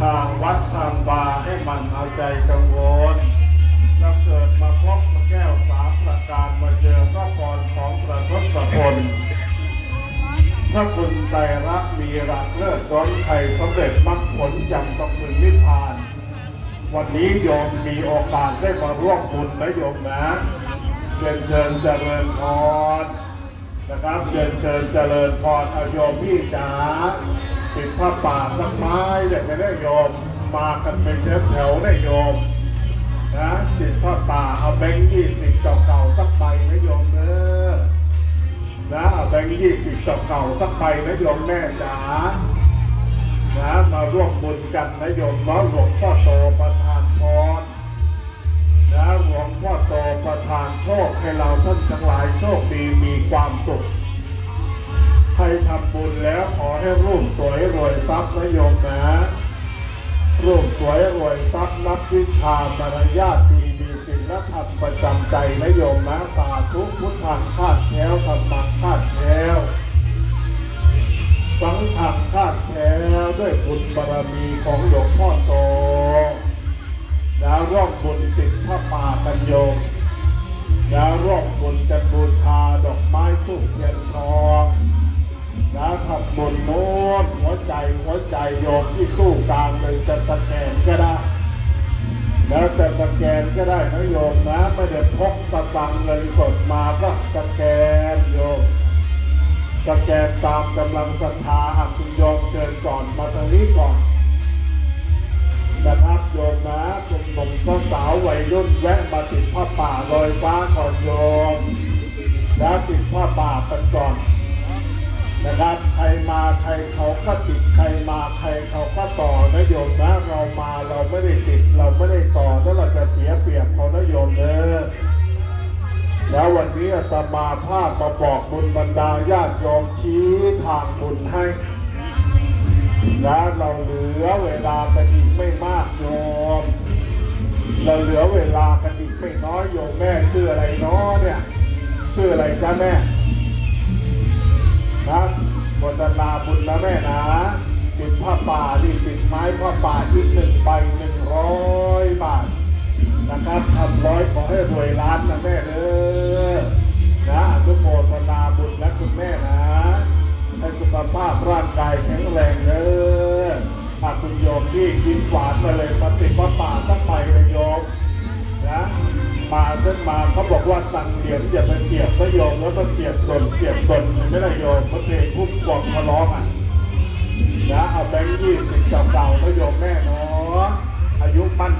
ทางวัดทางบาให้มันเอาใจกังวล แล้วเกิดมาพบมาแก้วสามประการมาเจอก็พรของประทศพลถ้าคุณใจรักมีรักเลิศร้อนไทยสำเร็จมรรคผลจำต้องถึงนิพพาน วันนี้โยมมีโอกาสได้มาร่วมบุญนะโยมนะเรียนเชิญเจริญพรนะครับเรียนเชิญเจริญพรอโยมพี่จ๋า ติดผ้าป่าสักไม้เด็กไม่ได้โยมมากันเป็นแถวๆได้โยมนะติดผ้าป่าเอาแบงค์ยี่สิบเก่าๆสักใบนะโยมเด้อนะเอาแบงค์ยี่สิบเก่าๆสักใบนะโยมแม่จ๋านะมาร่วมบุญกันนะโยมเนาะหลวงพ่อโตประทานพรนะหลวงพ่อโตประทานโชคให้เราท่านทั้งหลายโชคดีมีความสุข ใครทำบุญแล้วขอให้รูปสวยรวยทรัพย์นะโยมนะรูปสวยรวยทรัพย์นับวิชามารยาทดีมีศีลธรรมประจำใจนะโยมนะสาธุพุทธังคาดแล้วธรรมังคาดแล้วสังฆคาดแท้ด้วยบุญบารมีของหลวงพ่อโตแล้วร่วมบุญติดผ้าป่ากันโยมแล้วร่วมบุญกันบูชาดอกไม้ทูบเทียนทอง บุญโน้นหัวใจหัวใจโยมที่ตู้กลางเลยจะสแกนก็ได้ แล้วจะสแกนก็ได้นะโยมนะไม่ได้พกสตังค์เงินสดมาก็สแกนโยมสแกนตามกำลังศรัทธาหากคุณโยมเชิญก่อนมาทางนี้ก่อนนะครับโยมนะคุณหนุ่มก็สาววัยรุ่นแวะมาติดผ้าป่าลอยฟ้าก่อนโยมแล้วติดผ้าป่ากันก่อน ก็ติดใครมาใครเขาก็ต่อนะโยมนะเรามาเราไม่ได้ติดเราไม่ได้ต่อแล้วเราจะเสียเปรียบเขานะโยมเนอแล้ววันนี้อาตมาภาพมาบอกบุญบรรดาญาติโยมชี้ทางบุญให้และเราเหลือเวลากันอีกไม่มากโยมเราเหลือเวลากันอีกไม่น้อยโยมแม่ชื่ออะไรเนาะเนี่ยชื่ออะไรจ้าแม่นะบ บนนาบุญนะแม่นะติดผ้าป่าดิติดไม้ผ้าป่าที่หนึ่งใบหนึ่งร้อยบาทนะครับทำร้อยขอให้รวยล้านนะแม่เด้อนะอนุโมทนาบุญนะคุณแม่นะให้สุขภาพร่างกายแข็งแรงเด้อถ้าคุณโยมที่กินหวานมาเลยมาติดว่าป่าสักไปเลยโยมนะมาเส้นมาเขาบอกว่าตังเหรียญอย่าไปเกียบก็โยมแล้วก็เกียบตนเกียบตน มาร้องอะนะเอาแบงค์ยี่สิบเก่าๆแล้วโยมแม่เนาะอายุมั่น